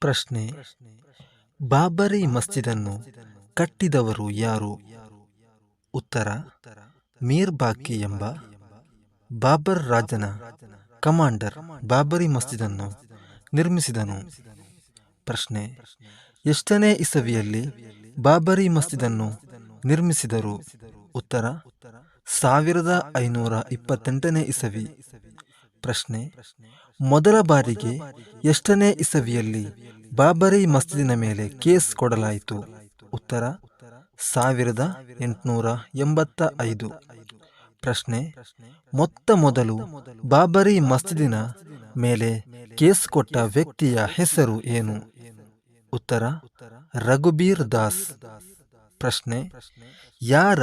ಪ್ರಶ್ನೆ. ಬಾಬರಿ ಮಸ್ಜಿದನ್ನು ಕಟ್ಟಿದವರು ಯಾರು? ಉತ್ತರ, ಮೀರ್ ಬಾಕಿ ಎಂಬ ಬಾಬರ್ ರಾಜನ ಕಮಾಂಡರ್ ಬಾಬರಿ ಮಸ್ಜಿದನ್ನು ನಿರ್ಮಿಸಿದನು. ಪ್ರಶ್ನೆ, ಎಷ್ಟನೇ ಇಸವಿಯಲ್ಲಿ ಬಾಬರಿ ಮಸ್ಜಿದನ್ನು ನಿರ್ಮಿಸಿದರು? ಉತ್ತರ, ಸಾವಿರದ ಐನೂರ ಇಪ್ಪತ್ತೆಂಟನೇ ಇಸವಿ. ಪ್ರಶ್ನೆ ಮೊದಲ ಬಾರಿಗೆ ಎಷ್ಟನೇ ಇಸವಿಯಲ್ಲಿ ಬಾಬರಿ ಮಸ್ಜಿದಿನ ಮೇಲೆ ಕೇಸ್ ಕೊಡಲಾಯಿತು. ಉತ್ತರ, ಸಾವಿರದ ಎಂಟುನೂರ ಎಂಬತ್ತ ಐದು. ಪ್ರಶ್ನೆ, ಮೊತ್ತ ಮೊದಲು ಬಾಬರಿ ಮಸ್ಜಿದಿನ ಮೇಲೆ ಕೇಸ್ ಕೊಟ್ಟ ವ್ಯಕ್ತಿಯ ಹೆಸರು ಏನು? ಉತ್ತರ, ರಘುಬೀರ್ ದಾಸ್. ಪ್ರಶ್ನೆ, ಯಾರ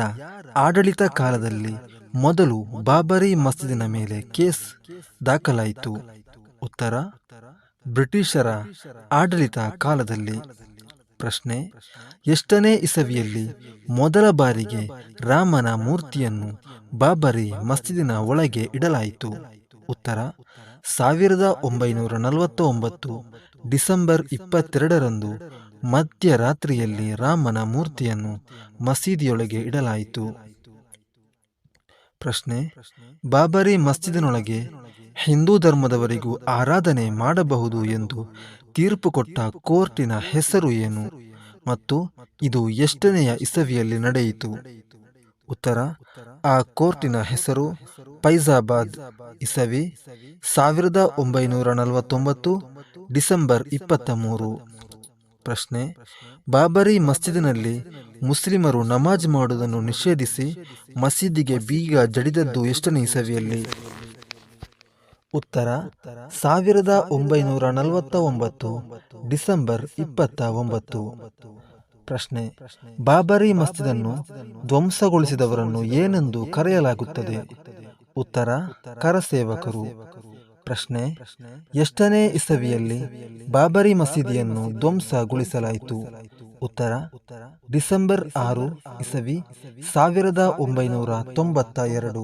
ಆಡಳಿತ ಕಾಲದಲ್ಲಿ ಮೊದಲು ಬಾಬರಿ ಮಸ್ಜಿದಿನ ಮೇಲೆ ಕೇಸ್ ದಾಖಲಾಯಿತು? ಉತ್ತರ, ಬ್ರಿಟಿಷರ ಆಡಳಿತ ಕಾಲದಲ್ಲಿ ಪ್ರಶ್ನೆ, ಎಷ್ಟನೇ ಇಸವಿಯಲ್ಲಿ ಮೊದಲ ಬಾರಿಗೆ ರಾಮನ ಮೂರ್ತಿಯನ್ನು ಬಾಬರಿ ಮಸ್ಜಿದಿನ ಒಳಗೆ ಇಡಲಾಯಿತು? ಉತ್ತರ, ಸಾವಿರದ ಒಂಬೈನೂರ ನಲವತ್ತ ಒಂಬತ್ತು ಡಿಸೆಂಬರ್ ಇಪ್ಪತ್ತೆರಡರಂದು ಮಧ್ಯರಾತ್ರಿಯಲ್ಲಿ ರಾಮನ ಮೂರ್ತಿಯನ್ನು ಮಸೀದಿಯೊಳಗೆ ಇಡಲಾಯಿತು. ಪ್ರಶ್ನೆ, ಬಾಬರಿ ಮಸ್ಜಿದಿನೊಳಗೆ ಹಿಂದೂ ಧರ್ಮದವರಿಗೂ ಆರಾಧನೆ ಮಾಡಬಹುದು ಎಂದು ತೀರ್ಪು ಕೊಟ್ಟ ಕೋರ್ಟಿನ ಹೆಸರು ಏನು? ಮತ್ತು ಇದು ಎಷ್ಟನೆಯ ಇಸವಿಯಲ್ಲಿ ನಡೆಯಿತು? ಉತ್ತರ, ಆ ಕೋರ್ಟಿನ ಹೆಸರು ಫೈಜಾಬಾದ್ ಇಸವಿ, ಸಾವಿರದ ಒಂಬೈನೂರ ನಲವತ್ತೊಂಬತ್ತು, ಡಿಸೆಂಬರ್ ಇಪ್ಪತ್ತ ಮೂರು. ಪ್ರಶ್ನೆ, ಬಾಬರಿ ಮಸ್ಜಿದಿನಲ್ಲಿ ಮುಸ್ಲಿಮರು ನಮಾಜ್ ಮಾಡುವುದನ್ನು ನಿಷೇಧಿಸಿ ಮಸೀದಿಗೆ ಬೀಗ ಜಡಿದದ್ದು ಎಷ್ಟನೇ ಇಸವಿಯಲ್ಲಿ? ಉತ್ತರ ಸಾವಿರದ ಒಂಬೈನೂರ ನಲವತ್ತ ಒಂಬತ್ತು ಡಿಸೆಂಬರ್ ಇಪ್ಪತ್ತ ಒಂಬತ್ತು. ಪ್ರಶ್ನೆ, ಬಾಬರಿ ಮಸ್ಜಿದನ್ನು ಧ್ವಂಸಗೊಳಿಸಿದವರನ್ನು ಏನೆಂದು ಕರೆಯಲಾಗುತ್ತದೆ? ಉತ್ತರ, ಕರಸೇವಕರು. ಪ್ರಶ್ನೆ, ಎಷ್ಟನೇ ಇಸವಿಯಲ್ಲಿ ಬಾಬರಿ ಮಸೀದಿಯನ್ನು ಧ್ವಂಸಗೊಳಿಸಲಾಯಿತು? ಉತ್ತರ, ಡಿಸೆಂಬರ್ ಆರು ಇಸವಿ ಸಾವಿರದ ಒಂಬೈನೂರ ತೊಂಬತ್ತ ಎರಡು.